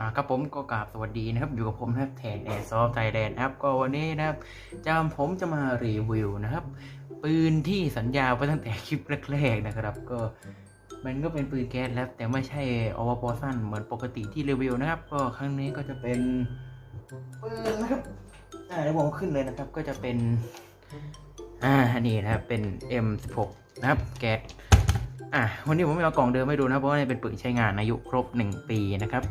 อ่าครับผมก็กราบสวัสดีนะครับอยู่กับผมนะครับแทนแอร์ซอฟไทยแลนด์นะครับก็วันนี้นะครับจะผมจะมารีวิวนะครับ ปืนที่สัญญาไปตั้งแต่คลิปแรกๆนะครับ ก็มันก็เป็นปืนแก๊สแล้วแต่ไม่ใช่อวปสั้นเหมือนปกติที่รีวิวนะครับ ก็ครั้งนี้ก็จะเป็นปืนนะครับอ่าเดี๋ยวผมขึ้นเลยนะครับ ก็จะเป็นอ่าอันนี้นะครับเป็น M16 นะครับแก๊สอะวันนี้ผมไม่เอากล่องเดิมให้ดูนะเพราะว่านี่เป็นปืนใช้งานอายุครบ 1 ปีนะครับ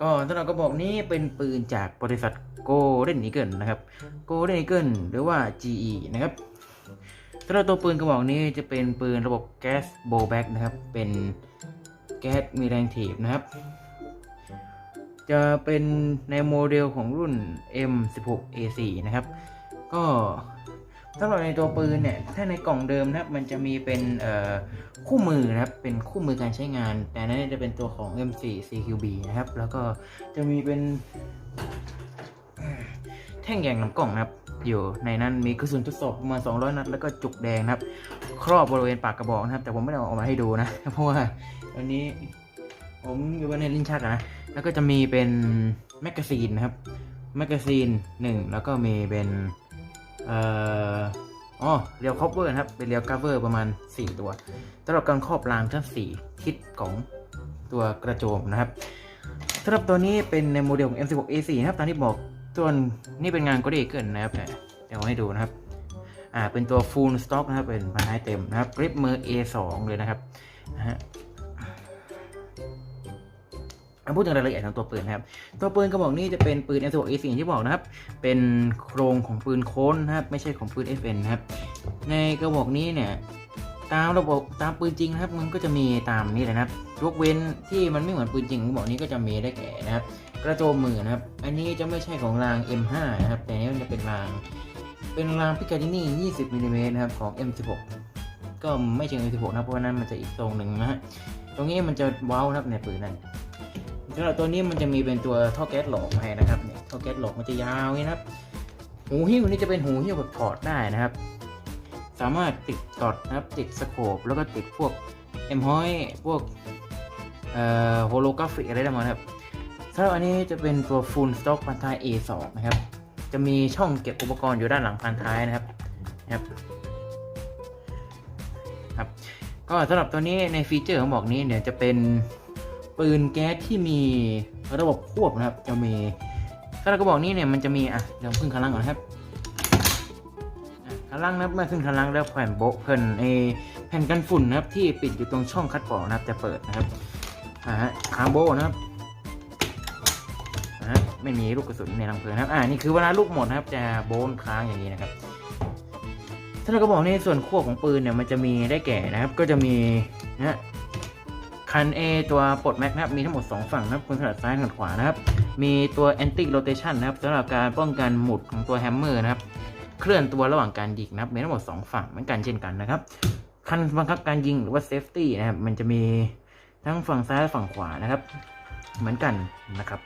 ก็สำหรับกระบอกนี้เป็นปืนจากบริษัท Golden Eagle นะครับ Golden Eagle หรือว่า GE นะครับสำหรับตัวปืนกระบอกนี้จะเป็นปืนระบบแก๊สโบแบ็กนะครับ เป็นแก๊สมีแรงถีบนะครับ จะเป็นในโมเดลของรุ่น M16A4 นะครับ ก็ สำหรับในตัวปืนเนี่ยถ้าในกล่องเดิมนะครับมันจะมีเป็นคู่มือนะครับเป็นคู่มือการใช้งาน แต่นั้นจะเป็นตัวของ M4 CQB นะครับ แล้วก็จะมีเป็นแท่งแยงลำกล่องนะครับอยู่ในนั้นมีกระสุนทดสอบประมาณ200 นัด แล้วก็จุกแดงนะครับ ครอบบริเวณปากกระบอกนะครับ แต่ผมไม่ได้เอาอกมาให้ดูนะ เพราะว่าวันนี้ผมอยู่ในลิ้นชักนะแล้วก็จะมีเป็นแมกกาซีนนะครับแมกกาซีนหนึ่งแล้วก็มีเป็น เอ่ออ๋อเรียวคอปเวอร์นะครับ เป็นเรียวคัฟเวอร์ประมาณ 4 ตัวสำหรับการครอบรางทั้ง 4 ทิศของตัวกระโจมนะครับสำหรับตัวนี้เป็นในโมเดลของ M16A4 นะครับตามที่บอกส่วนนี่เป็นงานก็ดีเกินนะครับเนี่ยเดี๋ยวให้ดูนะครับอ่าเป็นตัว full stock นะครับเป็นพันท้ายเต็มนะครับกริปมือ A2 เลยนะครับนะฮะ มาพูดถึงรายละเอียดของตัวปืนนะครับ ตัวปืนกระบอกนี้จะเป็นปืน M16 A4 อย่างที่บอกนะครับ เป็นโครงของปืนโค้นนะครับ ไม่ใช่ของปืน FN นะครับ ในกระบอกนี้เนี่ย ตามระบบตามปืนจริงนะครับ มันก็จะมีตามนี้เลยนะครับ ยกเว้นที่มันไม่เหมือนปืนจริงกระบอกนี้ก็จะมีได้แก่นะครับ กระโจมมือนะครับ อันนี้จะไม่ใช่ของราง M5 นะครับ แต่อันนี้มันจะเป็นราง เป็นรางพิกาดินี่20มิลลิเมตรนะครับของ M16 ก็ไม่เชิง M16 นะ เพราะว่านั้นมันจะอีกทรงหนึ่งนะฮะ ตรงนี้มันจะเว้านะครับในปืนนั้น สำหรับตัวนี้มันจะมีเป็นตัวท่อแก๊สหลอกมาให้นะครับเนี่ยท่อแก๊สหลอกมันจะยาวนี่นะครับ หูหิ้วนี่จะเป็นหูหิ้วแบบถอดได้นะครับ สามารถติดตอดนะครับติดสโคปแล้วก็ติดพวกเอ็มฮอยพวกเอ่อโฮโลกราฟิกอะไรได้หมดนะครับสำหรับอันนี้จะเป็นตัว Full Stock พันท้าย A2 นะครับ จะมีช่องเก็บอุปกรณ์อยู่ด้านหลังพันท้ายนะครับนะครับครับ ก็สำหรับตัวนี้ในฟีเจอร์ของบอกนี้เนี่ยจะเป็น ปืนแก๊สที่มีระบบควบนะครับจะมีสำหรับกระบอกนี้เนี่ยมันจะมีอะเดี๋ยวขึ้นคันล่างก่อนนะครับคันล่างนับเมื่อขึ้นคันล่างแล้วแผ่นโบะแผ่นเอแผ่นกันฝุ่นนะครับที่ปิดอยู่ตรงช่องคัดกรองนะครับจะเปิดนะครับอ่าฮะคาโบนะครับอ่าฮะไม่มีลูกกระสุนในรังเพลิงนะครับอ่านี่คือเวลาลูกหมดนะครับจะโบนค้างอย่างนี้นะครับสำหรับกระบอกในส่วนควบของปืนเนี่ยมันจะมีได้แก่นะครับ ก็จะมีนะ คัน A ตัวปลดแม็กนะครับมีทั้งหมด 2 ฝั่งนะครับคนขนาดซ้ายขนาดขวานะครับ มีตัว anti rotation นะครับสำหรับการป้องกันหมุดของตัวแฮมเมอร์นะครับ เคลื่อนตัวระหว่างการยิงนะครับมีทั้งหมด 2 ฝั่งเหมือนกันเช่นกันนะครับ คันบังคับการยิงหรือว่า safety นะครับมันจะมีทั้งฝั่งซ้ายและฝั่งขวานะครับ เหมือนกันนะครับ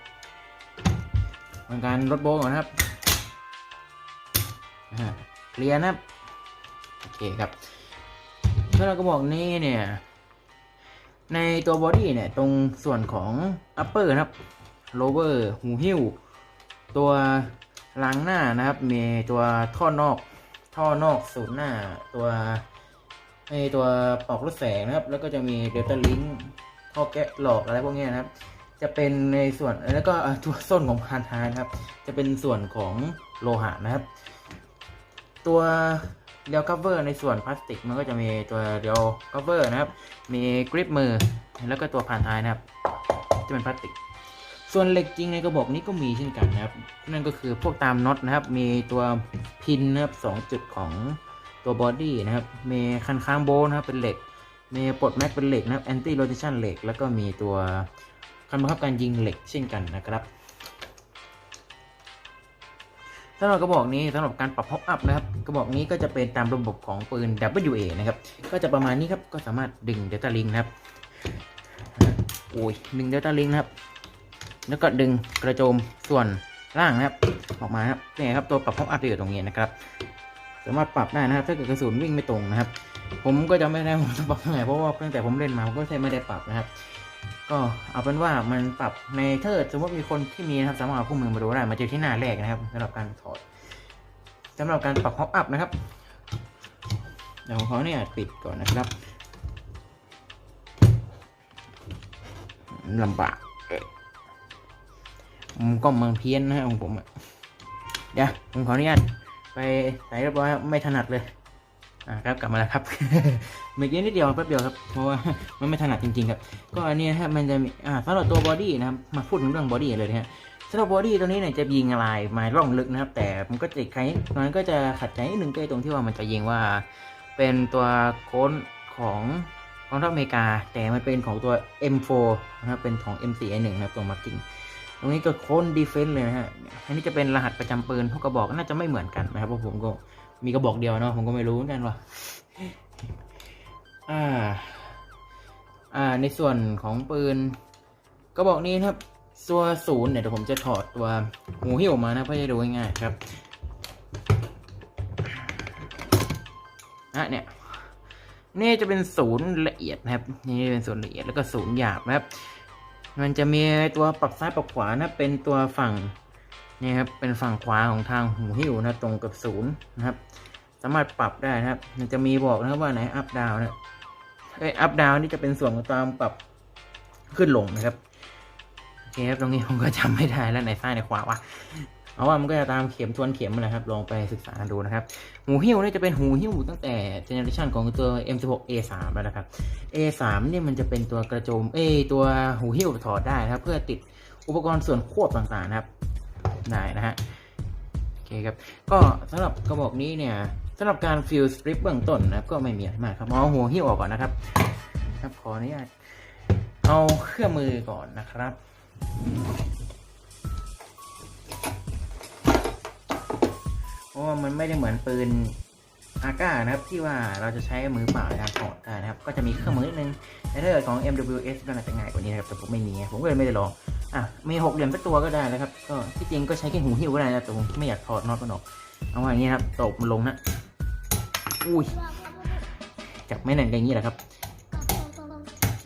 เป็นการลดโบก่อนนะครับเคลียร์นะครับ โอเคครับสำหรับกระบอกนี้เนี่ย ในตัวบอดี้เนี่ย ตรงส่วนของ upper นะครับ lower หูหิ้ว ตัวล้างหน้านะครับ มีตัวท่อนอก ท่อนอกสูตรหน้า ตัวไอตัวปอกรถแสงนะครับ แล้วก็จะมีเดลต้าลิงท่อแกะหลอกอะไรพวกนี้นะครับ จะเป็นในส่วนแล้วก็ตัวส้นของพานทายนครับ จะเป็นส่วนของโลหะนะครับ ตัว เดียวคัฟเวอร์ในส่วนพลาสติกมันก็จะมีตัวเดียวคัฟเวอร์นะครับ มีกริปมือแล้วก็ตัวผ่านท้ายนะครับจะเป็นพลาสติก ส่วนเหล็กจริงในกระบอกนี้ก็มีเช่นกันนะครับ นั่นก็คือพวกตามน็อตนะครับ มีตัวพินนะครับสองจุดของตัวบอดี้นะครับ มีคันค้างโบนะครับเป็นเหล็ก มีปลดแม็กเป็นเหล็กนะครับแอนตี้โรเทชันเหล็ก แล้วก็มีตัวคันบังคับการยิงเหล็กเช่นกันนะครับ สำหรับกระบอกนี้สำหรับการปรับฮอปอัพนะครับกระบอกนี้ก็จะเป็นตามระบบของปืน WA นะครับก็จะประมาณนี้ครับก็สามารถดึงเดลต้าลิงนะครับโอ้ยดึงเดลต้าลิงนะครับ แล้วก็ดึงกระโจมส่วนล่างนะครับ ออกมาครับนี่ครับตัวปรับฮอปอัพอยู่ตรงนี้นะครับ สามารถปรับได้นะครับ ถ้าเกิดกระสุนวิ่งไม่ตรงนะครับ ผมก็จะไม่ได้ผมจะปรับยังไงเพราะว่าตั้งแต่ผมเล่นมาผมก็ใช้ไม่ได้ปรับนะครับ ก็เอาเป็นว่ามันปรับในเทิดสมมติมีคนที่มีนะครับสามารถเอาคู่มือมาดูได้มาเจอที่หน้าแรกนะครับสำหรับการถอดสำหรับการปรับฮอปอัพนะครับเดี๋ยวผมขอเนี่ยปิดก่อนนะครับลำบากเอ้ยผมก็มังเพี้ยนนะฮะของผมอะเดี๋ยวผมขออนุญาตไปใส่เรียบร้อยไม่ถนัดเลย อ่าครับกลับมาแล้วครับ เมื่อกี้นิดเดียวแป๊บเดียวครับเพราะว่ามันไม่ถนัดจริงๆครับก็อันนี้นะฮะมันจะมีอ่าสำหรับตัวบอดี้นะครับมาพูดถึงเรื่องบอดี้เลยนะฮะสำหรับบอดี้ตัวนี้เนี่ยจะยิงลายไม้ร่องลึกนะครับ แต่มันก็จะใครมันก็จะขัดใจนิดนึงก็ตรงที่ว่ามันจะยิงว่า เป็นตัวโค้นของกองทัพอเมริกา แต่มันเป็นของตัว M4 นะครับเป็นของ M4A1 นะครับตัวมาร์กิ้งตรงนี้ก็โค้นดีเฟนส์เลยนะฮะ อันนี้จะเป็นรหัสประจำปืนพวกกระบอกน่าจะไม่เหมือนกันนะครับเพราะผมก็ มีกระบอกเดียวเนาะผมก็ไม่รู้เหมือนกันว่าอ่า อ่า ในส่วนของปืนกระบอกนี้ครับ ตัวศูนย์เนี่ยเดี๋ยวผมจะถอดตัวหูหิ้วมานะเพื่อจะดูง่ายๆครับอะเนี่ยนี่จะเป็นศูนย์ละเอียดนะครับ นี่เป็นศูนย์ละเอียดแล้วก็ศูนย์หยาบนะครับ มันจะมีตัวปรับซ้ายปรับขวานะเป็นตัวฝั่ง นี่ครับเป็นฝั่งขวาของทางหูหิ้วนะตรงกับศูนย์นะครับ สามารถปรับได้นะครับ มันจะมีบอกนะครับว่าไหนอัพดาวนะเอ้ยอัพดาวนี่จะเป็นส่วนของตามปรับขึ้นลงนะครับโอเคครับตรงนี้ผมก็จำไม่ได้แล้วไหนซ้ายไหนขวาวะเอาว่ามันก็จะตามเข็มทวนเข็มนะครับลองไปศึกษาดูนะครับ หูหิ้วนี่จะเป็นหูหิ้วตั้งแต่เจเนอเรชันของตัว M16A3 แล้วนะครับ A3 เนี่ยมันจะเป็นตัวกระโจมเอยตัวหูหิ้วถอดได้นะครับ เพื่อติดอุปกรณ์ส่วนควบต่างๆนะครับ นายนะฮะโอเคครับก็สำหรับกระบอกนี้เนี่ยสำหรับการฟิลสตริปเบื้องต้นนะก็ไม่มีอะไรมากครับเอาหัวหิ้วออกก่อนนะครับครับขออนุญาตเอาเครื่องมือก่อนนะครับเพราะว่ามันไม่ได้เหมือนปืน อาก้านะครับที่ว่าเราจะใช้มือเปล่าในการถอดได้นะครับ ก็จะมีเครื่องมือนิดนึงในถ้าเกิดของ MWS ก็น่าจะง่ายกว่านี้นะครับแต่ผมไม่มีผมก็เลยไม่ได้ลองอะมีหกเหลี่ยมสักตัวก็ได้นะครับ ก็ที่จริงก็ใช้แค่หูหิ้วก็ได้นะแต่ผมไม่อยากถอดน็อตมันอกเอาอย่างนี้นะครับตบมันลงนะอุ้ยจับไม่แน่นอย่างนี้แหละครับ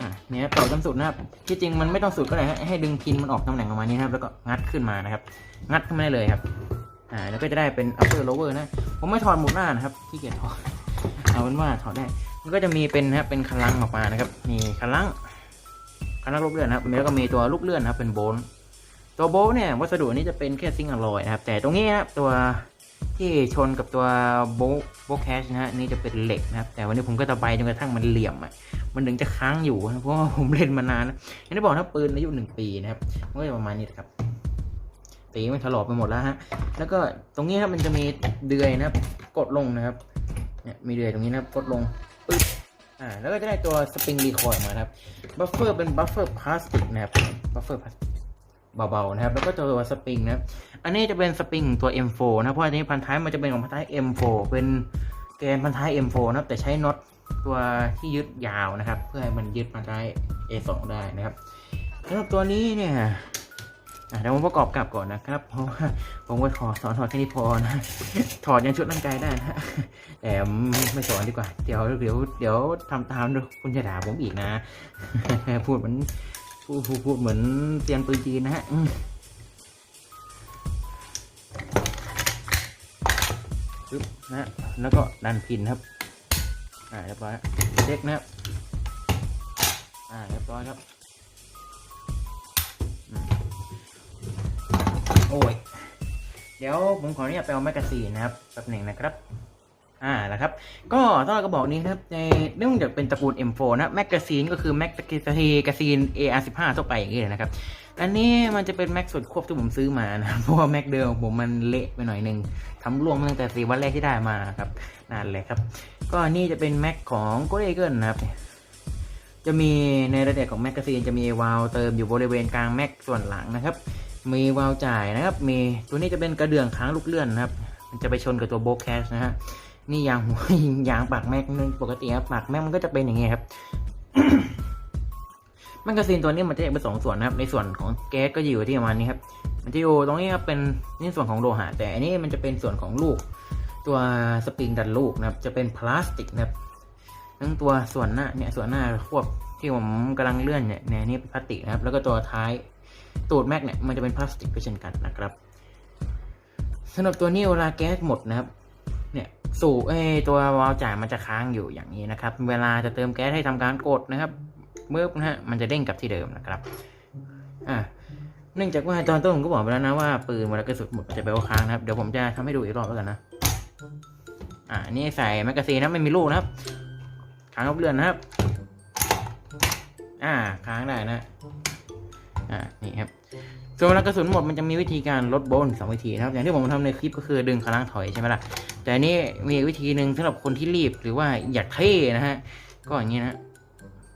อะเนี่ยต่อจนสุดนะครับที่จริงมันไม่ต้องสุดก็ได้ฮะให้ดึงพินมันออกตำแหน่งประมาณนี้นะครับ แล้วก็งัดขึ้นมานะครับ งัดขึ้นมาได้เลยครับ อ่า แล้วก็จะได้เป็น upper lower นะผมไม่ถอดหมุดหน้านะครับที่เกียจถอดเอาเป็นว่าถอดได้มันก็จะมีเป็นนะครับเป็นคันลังออกมานะครับมีคันลังคันลังลูกเลื่อนนะครับแล้วก็มีตัวลูกเลื่อนนะครับเป็นโบนตัวโบลต์เนี่ยวัสดุนี้จะเป็นแค่ซิงค์อลลอยนะครับ แต่ตรงนี้นะครับตัวที่ชนกับตัวโบล์โบล์แคชนะฮะนี่จะเป็นเหล็กนะครับ แต่วันนี้ผมก็ตะไบจนกระทั่งมันเหลี่ยมอะมันถึงจะค้างอยู่นะเพราะว่าผมเล่นมานานนะอยังได้บอกนะปืนอายุหนึ่งปีนะครับมันก็จะประมาณนี้ครับ ตีมันถลอกไปหมดแล้วฮะ แล้วก็ตรงนี้ครับมันจะมีเดือยนะครับ กดลงนะครับ เนี่ยมีเดือยตรงนี้นะครับ กดลงปึ๊บ อ่า แล้วก็จะได้ตัวสปริงรีคอยมาครับ บัฟเฟอร์เป็นบัฟเฟอร์พลาสติกนะครับ บัฟเฟอร์พลาสติกเบาๆนะครับ แล้วก็ตัวสปริงนะ อันนี้จะเป็นสปริงตัว M4 นะ เพราะอันนี้พันท้ายมันจะเป็นของพันท้าย M4 เป็นแกนพันท้าย M4 นะครับ แต่ใช้น็อตตัวที่ยึดยาวนะครับ เพื่อให้มันยึดพันท้าย A2 ได้นะครับสำหรับตัวนี้เนี่ย เดี๋ยวผมประกอบกลับก่อนนะครับ เพราะว่าผมก็ขอสอนถอดแค่นี้พอนะ ถอดยันชุดร่างกายได้นะแต่ไม่สอนดีกว่า เดี๋ยวเดี๋ยวเดี๋ยวทำตามดูคุณจะด่าผมอีกนะ พูดเหมือนพูดพูดพดเหมือนเตียนปืนจีนนะฮะปึ๊บนะฮะแล้วก็ดันพินครับ อ่าเรียบร้อยเช็คนะครับ อ่าเรียบร้อยครับ อ้ย เดี๋ยวผมขออนุญาตไปเอาแมกกาซีนนะครับแป๊บหนึ่งนะครับ อ่าแล้วครับ ก็ต้อนกระบอกนี้นะครับในเนื่องจากเป็นตระกูล M4 นะแมกกาซีนก็คือแมกกาซีกาซีน AR15 ทั่วไปอย่างนี้เลยนะครับ อันนี้มันจะเป็นแม็กส่วนควบที่ผมซื้อมานะ เพราะว่าแม็กเดิมผมมันเละไปหน่อยหนึ่งทำร่วงตั้งแต่สีวันแรกที่ได้มาครับนั่นแหละครับ ก็นี่จะเป็นแม็กของโกเ e เกิลนะครับจะมีในระดับของแมกกาซีนจะมีวาล์วเติมอยู่บริเวณกลางแม็กส่วนหลังนะครับ มีวาล์วจ่ายนะครับ มีตัวนี้จะเป็นกระเดื่องค้างลูกเลื่อนนะครับ มันจะไปชนกับตัวโบแคชนะฮะ นี่ยางหัวยางปากแม็กนึงปกติครับปากแม็กมันก็จะเป็นอย่างเงี้ยครับแมกกาซีนตัวนี้มันจะแยกเป็นสองส่วนนะครับ ในส่วนของแก๊สก็อยู่ที่ประมาณนี้ครับ มันจะอยู่ตรงนี้ครับเป็นนี่ส่วนของโลหะแต่อันนี้มันจะเป็นส่วนของลูก ตัวสปริงดันลูกนะครับ จะเป็นพลาสติกนะครับทั้งตัวส่วนหน้าเนี่ยส่วนหน้าควบที่ผมกำลังเลื่อนเนี่ยเนี่ยนี่เป็นพลาสติกนะครับ แล้วก็ตัวท้าย ตูดแม็กเนี่ยมันจะเป็นพลาสติกก็เช่นกันนะครับสำหรับตัวนี้เวลาแก๊สหมดนะครับ เนี่ยสู่เอตัววาล์วจ่ายมันจะค้างอยู่อย่างนี้นะครับ เวลาจะเติมแก๊สให้ทำการกดนะครับเมื่อนะฮะมันจะเด้งกลับที่เดิมนะครับอ่าเนื่องจากว่าตอนต้นผมก็บอกไปแล้วนะว่าปืนเวลากระสุนหมดจะแปว่าค้างนะครับเดี๋ยวผมจะทำให้ดูอีกรอบแล้วกันนะอ่านี่ใส่แมกกาซีนนะไม่มีลูกนะครับค้างรบเรือนนะครับ อ่าค้างได้นะ อ่านี่ครับส่วนเวลากระสุนหมดมันจะมีวิธีการลดโบนสองวิธีนะครับ อย่างที่ผมทำในคลิปก็คือดึงคล่างถอยใช่ไหมล่ะ แต่อันนี่มีวิธีหนึ่งสำหรับคนที่รีบหรือว่าอยากเท่นะฮะ ก็อย่างนี้นะ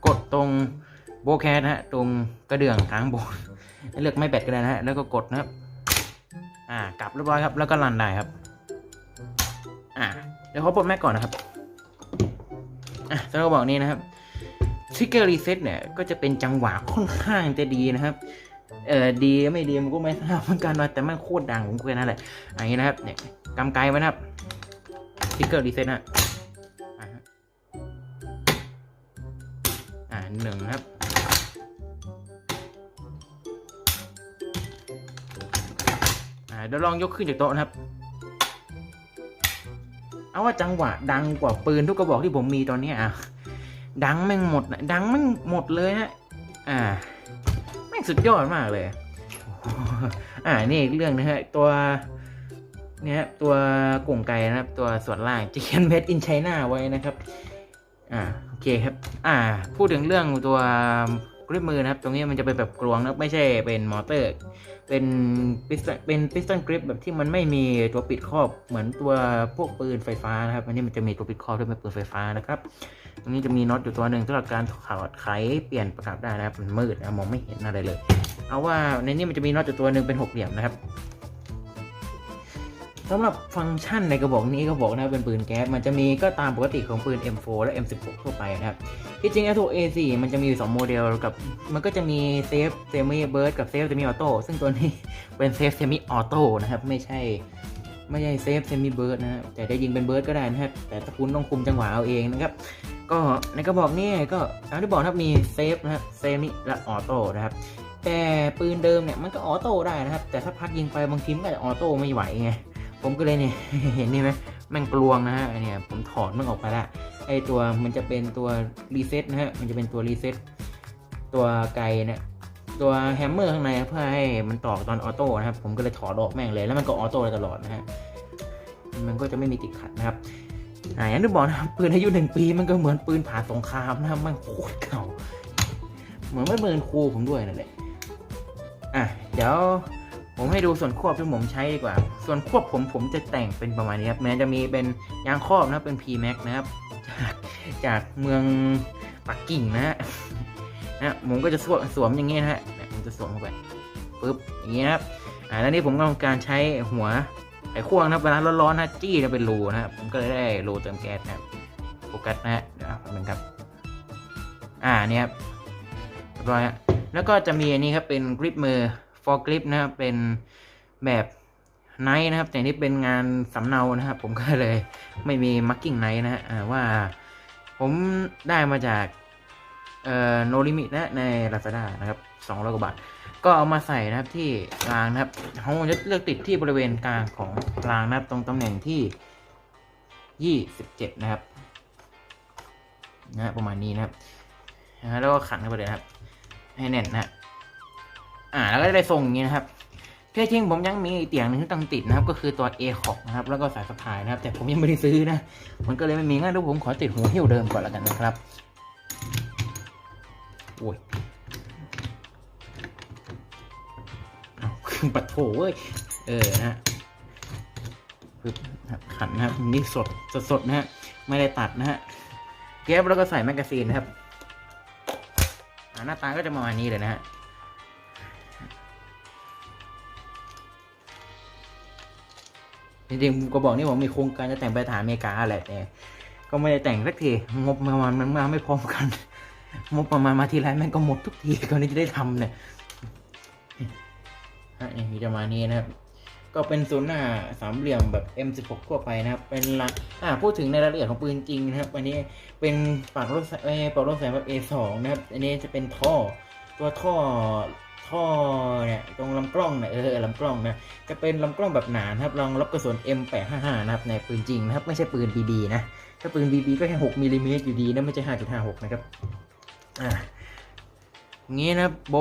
กดตรงโบแคสนะฮะ ตรงกระเดื่องค้างโบนเลือกไม่แบตก็ได้นะฮะ แล้วก็กดนะครับ อ่า กลับเรียบร้อยครับ แล้วก็รันได้ครับ อ่า เดี๋ยวเขาปลดแม็กก่อนนะครับ อะสำหรับบอกนี้นะครับ ทริกเกอร์รีเซ็ตเนี่ยก็จะเป็นจังหวะค่อนข้างจะดีนะครับ เออดีไม่ดีมันก็ไม่ทราบเหมือนกันนะแต่มันโคตรดังผมก็แค่นั้นแหละอันนี้นะครับเนี่ยกำไกไว้นะครับทริกเกอร์รีเซ็ตนะอ่าฮะอ่าหนึ่งครับอ่าเดี๋ยวลองยกขึ้นจากโต๊ะนะครับเอาว่าจังหวะดังกว่าปืนทุกกระบอกที่ผมมีตอนเนี้ยอะ ดังแม่งหมดนะดังแม่งหมดเลยฮะอ่าแม่งสุดยอดมากเลยอ่านี่อีกเรื่องนะฮะตัวเนี่ยตัวกุ่งไก่นะครับ ตัวส่วนล่างจะเขียน made in China ไว้นะครับ อ่าโอเคครับ อ่า พูดถึงเรื่องตัวกริปมือนะครับ ตรงนี้มันจะเป็นแบบกลวงนะไม่ใช่เป็นมอเตอร์ เป็นปิสเป็นพิสตันกริปแบบที่มันไม่มีตัวปิดครอบเหมือนตัวพวกปืนไฟฟ้านะครับอันนี้มันจะมีตัวปิดครอบด้วยเป็นปืนไฟฟ้านะครับ ตรงนี้จะมีน็อตอยู่ตัวหนึ่งสำหรับการถอดไขเปลี่ยนประกับได้นะครับมันมืดนะมองไม่เห็นอะไรเลย เอาว่าในนี้มันจะมีน็อตอยู่ตัวหนึ่งเป็นหกเหลี่ยมนะครับสำหรับฟังก์ชันในกระบอกนี้กระบอกนะเป็นปืนแก๊สมันจะมีก็ตามปกติของปืน M4 และ M16 ทั่วไปนะครับที่จริง A2 A4 มันจะมีอยู่สองโมเดลกับมันก็จะมีเซฟเซมิเบิร์ดกับเซฟเซมิออโต้ซึ่งตัวนี้เป็นเซฟเซมิออโต้นะครับไม่ใช่ ไม่ใช่เซฟเซมิเบิร์ดนะฮะแต่จะยิงเป็นเบิร์ดก็ได้นะครับ แต่ถ้าคุณต้องคุมจังหวะเอาเองนะครับ ก็ในกระบอกนี้ก็ตามที่บอกนะครับมีเซฟนะครับเซมิและออโต้นะครับ แต่ปืนเดิมเนี่ยมันก็ออโต้ได้นะครับ แต่ถ้าพักยิงไปบางทีมันก็จะออโต้ไม่ไหวไงผมก็เลยเนี่ยเห็นนี่ไหมแม่งกลวงนะฮะไอเนี่ยผมถอดมันออกไปละไอตัวมันจะเป็นตัวรีเซ็ตนะฮะมันจะเป็นตัวรีเซ็ตตัวไกลเนี่ย ตัวแฮมเมอร์ข้างในเพื่อให้มันต่อตอนออโต้นะครับ ผมก็เลยถอดออกแม่งเลยแล้วมันก็ออโต้ได้ตลอดนะฮะมันก็จะไม่มีติดขัดนะครับอ่าอย่างที่บอกนะครับปืนอายุหนึ่งปีมันก็เหมือนปืนผ่าสงครามนะครับมันโคตรเก่า เหมือนไม่เบิร์นครูผมด้วยนั่นแหละอะเดี๋ยวผมให้ดูส่วนควบที่ผมใช้ดีกว่า ส่วนควบผมผมจะแต่งเป็นประมาณนี้ครับแม้จะมีเป็นยางครอบนะเป็น P Max นะครับ จากจากเมืองปักกิ่งนะฮะ นะผมก็จะสวมสวมอย่างนี้นะฮะผมจะสวมเข้าไปปึ๊บอย่างนี้นะครับอ่าแล้วนี่ผมก็ทำการใช้หัวไขควงนะเวลาร้อนๆนะจี้จะเป็นรูนะครับผมก็เลยได้รูเติมแก๊สนะครับโฟกัสนะฮะเดี๋ยวแป๊บนึงครับ อ่าเนี่ยครับเรียบร้อยฮะแล้วก็จะมีอันนี้ครับเป็นกริปมือ for grip นะครับเป็นแบบไนท์นะครับ แต่นี่เป็นงานสำเนานะครับ ผมก็เลยไม่มี marking night นะฮะว่าผมได้มาจาก เอ่อ no limit นะใน Lazada นะครับ200กว่าบาท ก็เอามาใส่นะครับที่กลางนะครับผมจะเลือกติดที่บริเวณกลางของกลางนะครับตรงตำแหน่งที่ 27 นะครับนะประมาณนี้นะครับนะแล้วก็ขันเข้าไปเลยนะครับ ให้แน่นนะฮะอ่าแล้วก็ได้ทรงอย่างนี้นะครับแค่จริงผมยังมีเตียงหนึ่งที่ต้งติดนะครับ ก็คือตัว A ขอบนะครับ แล้วก็สายสะพายนะครับ แต่ผมยังไม่ได้ซื้อนะ มันก็เลยไม่มีงั้นเดี๋ยวผมขอติดหัวหิ้วเดิมก่อนแล้วกันนะครับ โอ้ยเอาปัดโถเว้ย เออฮะปึ๊บขันนะครับนี่สดสดสดๆนะฮะ ไม่ได้ตัดนะฮะเก็บแล้วก็ใส่แมกกาซีนนะครับ หน้าตาก็จะประมาณนี้เลยนะฮะจริงๆก็บอกนี่ผมมีโครงการจะแต่งไปทหารอเมริกาแหละแต่ก็ไม่ได้แต่งสักทีงบประมาณมันมาไม่พร้อมกัน งบประมาณมาทีไรแม่งก็หมดทุกทีก่อนที่จะได้ทำเนี่ยฮะอย่างนี่จะมานี้นะครับ ก็เป็นศูนย์หน้าสามเหลี่ยมแบบ M16 ทั่วไปนะครับ เป็นละอ่าพูดถึงในรายละเอียดของปืนจริงนะครับ อันนี้เป็นปากรถเอ้ยปากรถแสงแบบ A2 นะครับ อันนี้จะเป็นท่อ ตัวท่อท่อเนี่ยตรงลำกล้องเนี่ยเออลำกล้องนะจะเป็นลำกล้องแบบหนานครับรองรับกระสุน M855 นะครับในปืนจริงนะครับ ไม่ใช่ปืน BB นะ ถ้าปืน BB ก็แค่6มิลลิเมตรอยู่ดีนะไม่ใช่5.56 นะครับ อ่าอย่างนี้นะโบ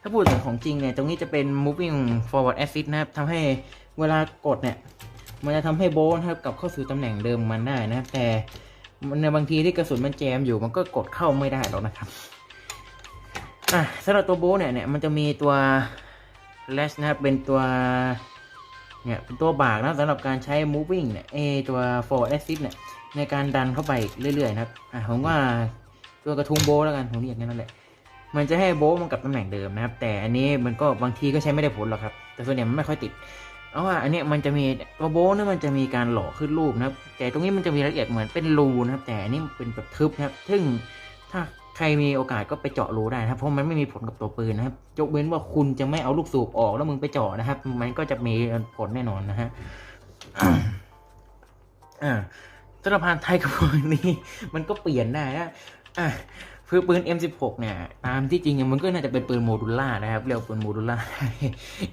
ถ้าพูดถึงของจริงเนี่ย ตรงนี้จะเป็น moving forward assist นะครับทำให้เวลากดเนี่ย มันจะทำให้โบนะครับกลับเข้าสู่ตำแหน่งเดิมมันได้นะแต่ในบางทีที่กระสุนมันแจมอยู่มันก็กดเข้าไม่ได้หรอกนะครับอะสำหรับตัวโบเนี่ยเนี่ยมันจะมีตัว lash นะครับเป็นตัวเนี่ยเป็นตัวบากนะสำหรับการใช้ moving เนี่ยเอตัว forward assist เนี่ยในการดันเข้าไปเรื่อยๆนะครับอะผมว่า ตัวกระทุงโบแล้วกันผมเรียกงั้นนั่นแหละ มันจะให้โบมันกลับตำแหน่งเดิมนะครับ แต่อันนี้มันก็บางทีก็ใช้ไม่ได้ผลหรอกครับ แต่ส่วนใหญ่มันไม่ค่อยติดเพราะว่าอันนี้มันจะมีตัวโบเนี่ยมันจะมีการหล่อขึ้นรูปนะครับ แต่ตรงนี้มันจะมีรายละเอียดเหมือนเป็นรูนะครับ แต่อันนี้เป็นแบบทึบนะครับ ซึ่งถ้าใครมีโอกาสก็ไปเจาะรูได้นะครับเพราะมันไม่มีผลกับตัวปืนนะครับยกเว้นว่าคุณจะไม่เอาลูกสูบออกแล้วมึงไปเจาะนะครับ มันก็จะมีผลแน่นอนนะฮะอ่าสำหรับพานไทยกับปืนนี้มันก็เปลี่ยนได้นะ อะคือปืน M16 เนี่ยตามที่จริงเนี่ยมันก็น่าจะเป็นปืนโมดูล่านะครับ เรียกปืนโมดูล่า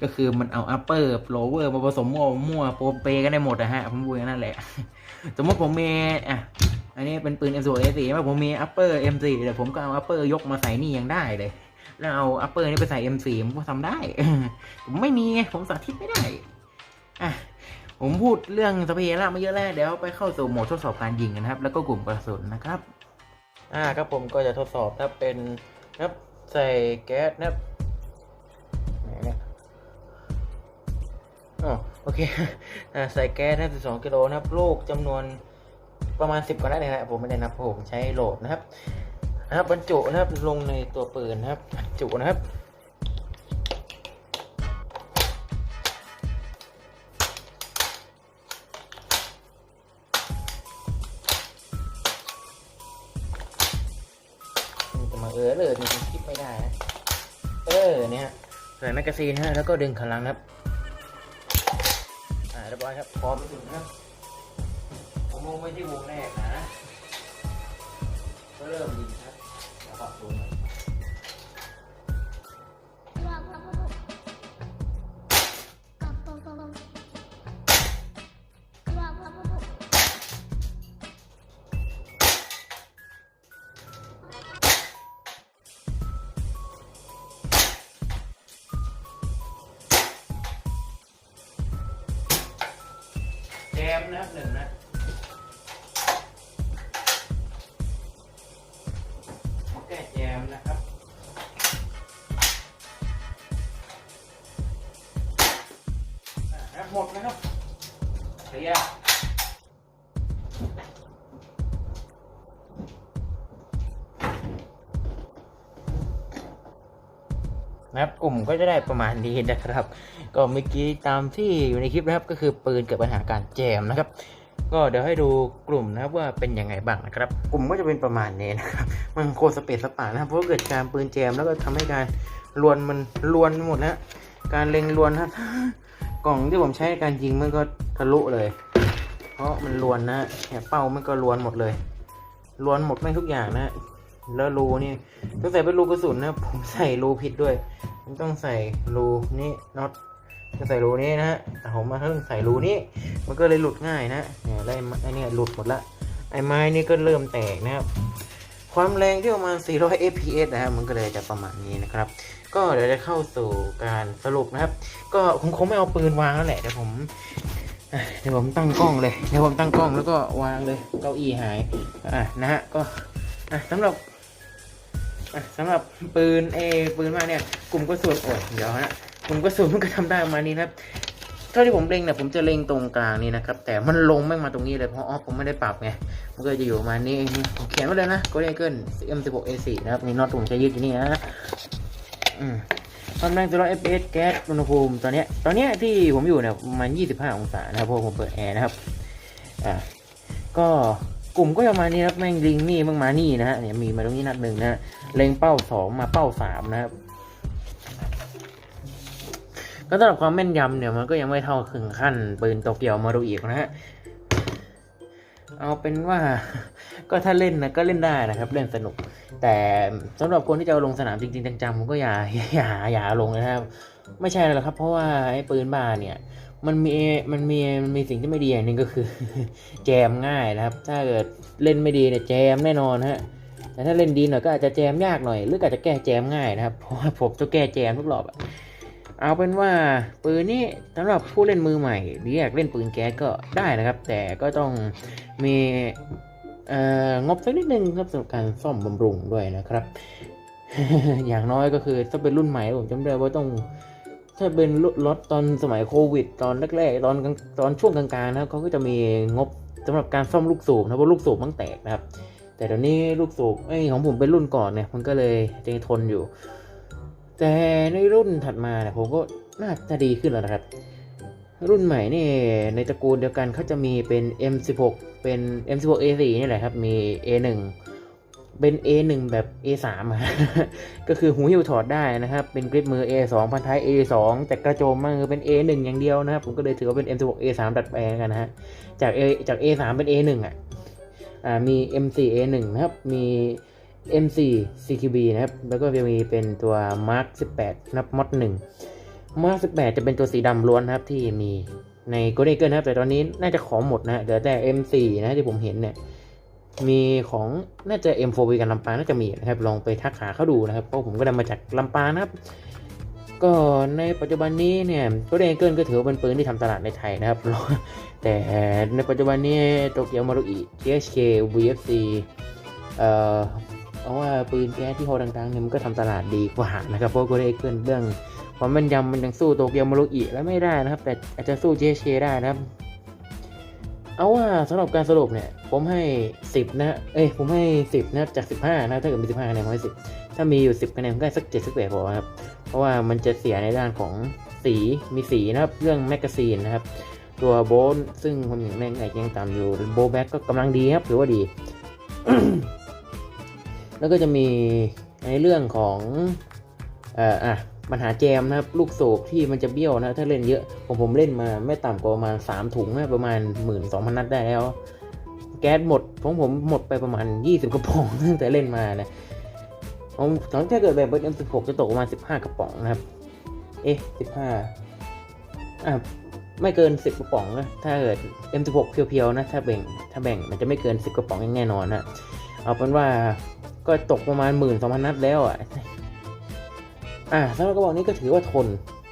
ก็คือมันเอา upper lower มาผสมมั่วมั่วโปรเปกันได้หมดนะฮะผมพูดงนั้นแหละ สมมติผมมีอะอันนี้เป็นปืน M16 A4 ว่าผมมี upper M4 แต่ผมก็เอา upper ยกมาใส่นี่ยังได้เลย แล้วเอา upper นี่ไปใส่ M4 ผมก็ทำได้ผมไม่มีไงผมสาธิตไม่ได้อะผมพูดเรื่องสเปรย์ละมาเยอะแล้วเดี๋ยวไปเข้าสู่โหมดทดสอบการยิงกันนะครับ แล้วก็กลุ่มกระสุนนะครับ อ่าครับผมก็จะทดสอบนะครับเป็นนะครับใส่แก๊สนะครับไหนเนี่ยอ๋อโอเคอ่าใส่แก๊สนะ12กิโลนะครับลูกจำนวนประมาณ10กว่านัดเองนะผมไม่ได้นับเพราะผมใช้โหลดนะครับนะครับบรรจุนะครับลงในตัวปืนนะครับบรรจุนะครับ ส่แมกกาซีนฮะแล้วก็ดึงขันหลังครับอ่าเรียบร้อยครับพร้อมถึงครับผมลงไปที่วงแรกนะก็เริ่มยิงครับแล้วปรับตัว นะครับกลุ่มก็จะได้ประมาณนี้นะครับ ก็เมื่อกี้ตามที่อยู่ในคลิปนะครับก็คือปืนเกิดปัญหาการแจมนะครับ ก็เดี๋ยวให้ดูกลุ่มนะครับว่าเป็นยังไงบ้างนะครับ กลุ่มก็จะเป็นประมาณนี้นะครับมันโคสเปซสปานะครับเพราะเกิดการปืนแจมแล้วก็ทำให้การลวนมันลวนหมดแล้วการเล็งลวนนะครับกล่องที่ผมใช้ในการยิงมันก็ทะลุเลย เพราะมันลวนนะเนี่ยเป้ามันก็ลวนหมดเลยลวนหมดไม่งทุกอย่างนะ แล้วรูนี่ต้องใส่เป็นรูกระสุนนะผมใส่รูผิดด้วยมันต้องใส่รูนี่น็อตจะใส่รูนี้นะฮะแต่ผมมาเพิ่งใส่รูนี้มันก็เลยหลุดง่ายนะเนี่ยไล่ไอ้นี่หลุดหมดละไอ้ไม้นี่ก็เริ่มแตกนะครับความแรงที่ประมาณ 400 fps นะครับมันก็เลยจะประมาณนี้นะครับ ก็เดี๋ยวจะเข้าสู่การสรุปนะครับ ก็คงคงไม่เอาปืนวางแล้วแหละเดี๋ยวผมเดี๋ยวผมตั้งกล้องเลยเดี๋ยวผมตั้งกล้องแล้วก็วางเลยเก้าอี้หายอะนะฮะก็อะสำหรับ สำหรับปืนเอปืนมาเนี่ยกลุ่มกระสุนโอ้ยเดี๋ยวฮะกลุ่มกระสุนมันก็ทำได้ประมาณนี้นะครับเท่าที่ผมเล็งเนี่ยผมจะเล็งตรงกลางนี่นะครับ แต่มันลงไม่มาตรงนี้เลยเพราะอ๋อผมไม่ได้ปรับไงมันก็จะอยู่ประมาณนี้ผมเขียนไว้เลยนะก็ได้เกิน M16A4 นะครับนี่น็อตผมใช้ยึดอยู่นี่นะอืมความแรง400 fps แก๊สอุณหภูมิตอนเนี้ยตอนเนี้ยที่ผมอยู่เนี่ยประมาณ25 องศานะครับเพราะผมเปิดแอร์นะครับอ่าก็ กลุ่มก็จะมานี่ครับแม่งลิงนี่มึงมานี่นะฮะเนี่ยมีมาตรงนี้นัดหนึ่งนะฮะเล็งเป้าสองมาเป้าสามนะครับก็สำหรับความแม่นยำเนี่ยมันก็ยังไม่เท่าถึงขั้นปืนโตเกียวมารุอีกนะฮะเอาเป็นว่าก็ถ้าเล่นนะก็เล่นได้นะครับ เล่นสนุก แต่สำหรับคนที่จะลงสนามจริงๆจังๆผมก็อย่าอย่าอย่าลงนะครับ ไม่ใช่หรอกครับ เพราะว่าไอ้ปืนบ้าเนี่ย มันมีมันมีมันมีสิ่งที่ไม่ดีอย่างหนึ่งก็คือ แจมง่ายนะครับ ถ้าเกิดเล่นไม่ดีเนี่ยแจมแน่นอนฮะแต่ถ้าเล่นดีหน่อยก็อาจจะแจมยากหน่อย หรืออาจจะแก้แจมง่ายนะครับเพราะว่าผมจะแก้แจมทุกรอบอะเอาเป็นว่าปืนนี้สำหรับผู้เล่นมือใหม่หรืออยากเล่นปืนแก๊สก็ได้นะครับ แต่ก็ต้องมีเอ่องบสักนิดนึงครับสำหรับการซ่อมบำรุงด้วยนะครับ อย่างน้อยก็คือถ้าเป็นรุ่นใหม่ผมจำได้ว่าต้อง ถ้าเป็นรถตอนสมัยโควิด ตอนแรกๆตอนตอนช่วงกลางๆนะเขาก็จะมีงบสำหรับการซ่อมลูกสูบนะเพราะลูกสูบมันแตกนะครับ แต่เดี๋ยวนี้ลูกสูบไอยของผมเป็นรุ่นก่อนเนี่ยมันก็เลยยังทนอยู่ แต่ในรุ่นถัดมาเนี่ยผมก็น่าจะดีขึ้นแล้วนะครับ รุ่นใหม่นี่ในตระกูลเดียวกันเขาจะมีเป็น M16 เป็น M16 A4 นี่แหละครับมี A1 เป็น A1 แบบ A3 อะก็คือหูหิ้วถอดได้นะครับ เป็นกริปมือ A2 พันท้าย A2 แต่กระโจมมันคือเป็น A1 อย่างเดียวนะครับ ผมก็เลยถือว่าเป็น M16 A3 ดัดแปลงกันนะฮะ จาก A จาก A3 เป็น A1 อะ อ่า มี M4 A1 นะครับ มี M4 CQB นะครับ แล้วก็จะมีเป็นตัว Mark 18นะับมอด1 Mark 18 จะเป็นตัวสีดำล้วนนะครับที่มีใน Golden Eagle นะครับ แต่ตอนนี้น่าจะของหมดนะฮะเหลือแต่ M4 นะที่ผมเห็นเนี่ย มีของน่าจะ M4V กันลำปางน่าจะมีนะครับลองไปทักหาเขาดูนะครับเพราะผมก็ได้มาจากลำปางนะครับก็ในปัจจุบันนี้เนี่ยก็เดนเกิลก็ถือเป็นปืนที่ทำตลาดในไทยนะครับ แต่ในปัจจุบันนี้โตเกียวมารุอิ THK VFC เอ่อเพราะว่าปืนแก๊สที่ฮอดังๆเนี่ยมันก็ทำตลาดดีกว่านะครับเพราะก็ได้เกินเรื่องความแม่นยำมันยังสู้โตเกียวมารุอิแล้วไม่ได้นะครับ แต่อาจจะสู้ THK ได้นะครับ เอาว่าสำหรับการสรุปเนี่ย ผมให้ 10 นะ เอ้ย ผมให้ 10 นะ จาก 15 นะ ถ้าเกิดมี 15คะแนนผมให้ 10 ถ้ามีอยู่ 10คะแนนผมก็ให้สัก7สัก8พอครับ เพราะว่ามันจะเสียในด้านของสี มีสีนะครับ เรื่องแมกกาซีนนะครับ ตัวโบนซึ่งผมย่างแรงไหนยังตามอยู่ โบแบ็กก็กำลังดีครับ ถือว่าดี แล้วก็จะมีในเรื่องของ เอ่อ อะ ปัญหาแจมนะครับลูกโศบที่มันจะเบี้ยวนะถ้าเล่นเยอะผมผมเล่นมาไม่ต่ำกว่าประมาณ 3 ถุงนะประมาณ 1 2 0 0 0นัดได้แล้ว แก๊สหมดของผมหมดไปประมาณ 20 กระป๋องตั้งแต่เล่นมานะผมถ้าเกิดแบบเบิร์ด M16 จะตกประมาณ 15 กระป๋องนะครับ เอ๊ะ15อะไม่เกิน 10 กระป๋องนะถ้าเกิด M16 เพียวๆนะถ้าแบ่งถ้าแบ่งมันจะไม่เกิน 10 กระป๋องอย่างแน่นอนนะเอาเป็นว่าก็ตกประมาณ1 2 0 0 0นัดแล้วอะ อะสำหรับกระบอกนี้ก็ถือว่าทน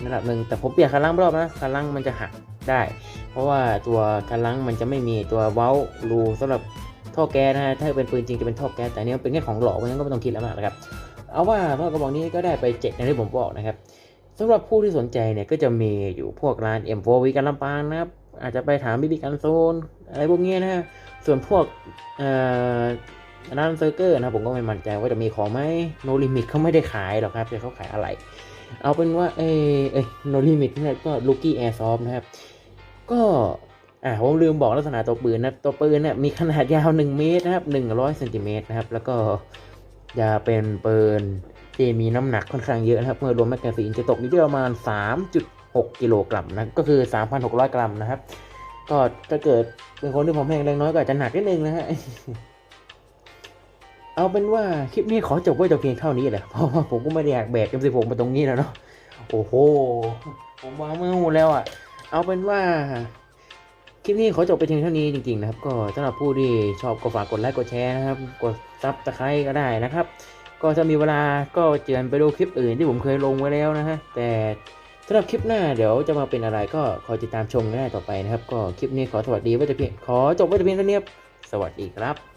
ระดับหนึ่งแต่ผมเปลี่ยนคันลังรอบนะคันลังมันจะหักได้ เพราะว่าตัวคันลังมันจะไม่มีตัวเว้ารูสำหรับท่อแก๊สนะฮะถ้าเป็นปืนจริงจะเป็นท่อแก๊สแต่นี้เป็นแค่ของหลอกเพราะฉะนั้นก็ไม่ต้องคิดแล้วมากนะครับเอาว่าสำหรับกระบอกนี้ก็ได้ไปเจ็ดอย่างที่ผมบอกนะครับสำหรับผู้ที่สนใจเนี่ยก็จะมีอยู่พวกร้าน M4V กันลำปางนะครับอาจจะไปถามบิบิกันโซนอะไรพวกนี้นะฮะส่วนพวกเอ่อ ร้านเซอร์เกอร์นะผมก็ไม่มั่นใจว่าจะมีของไหมโนลิมิตเขาไม่ได้ขายหรอกครับแต่เขาขายอะไร เอาเป็นว่าเออเอ้โนลิมิตเนี่ยก็ลูกี้แอร์ซอฟนะครับ ก็อ่าผมลืมบอกลักษณะตัวปืนนะตัวปืนเนี่ยมีขนาดยาว 1 เมตรนะครับ100เซนติเมตรนะครับ แล้วก็จะเป็นปืนที่มีน้ำหนักค่อนข้างเยอะนะครับ เมื่อรวมแมกกาซีนจะตกอยู่ที่ประมาณ 3.6 กิโลกรัมนะก็คือ 3,600 กรัมนะครับ ก็ถ้าเกิดเป็นคนที่ผมแพงแรงน้อยก็อาจจะหนักนิดนึงนะฮะ เอาเป็นว่าคลิปนี้ขอจบไว้แต่เพียงเท่านี้แหละเพราะว่าผมก็ไม่ได้อยากแบก M16 มาตรงนี้แล้วเนาะโอ้โห ผมวางมือหมดแล้วอะ เอาเป็นว่า คลิปนี้ขอจบไปเพียงเท่านี้จริงๆนะครับ ก็สำหรับผู้ที่ชอบก็ฝากกดไลค์กดแชร์นะครับ กดซับสไครต์ก็ได้นะครับ ก็ถ้ามีเวลาก็เจือนไปดูคลิปอื่นที่ผมเคยลงไว้แล้วนะฮะ แต่สำหรับคลิปหน้าเดี๋ยวจะมาเป็นอะไรก็คอยติดตามชมกันได้ต่อไปนะครับ ก็คลิปนี้ขอสวัสดีไว้แต่เพียงขอจบไว้แต่เพียงเท่านี้สวัสดีครับ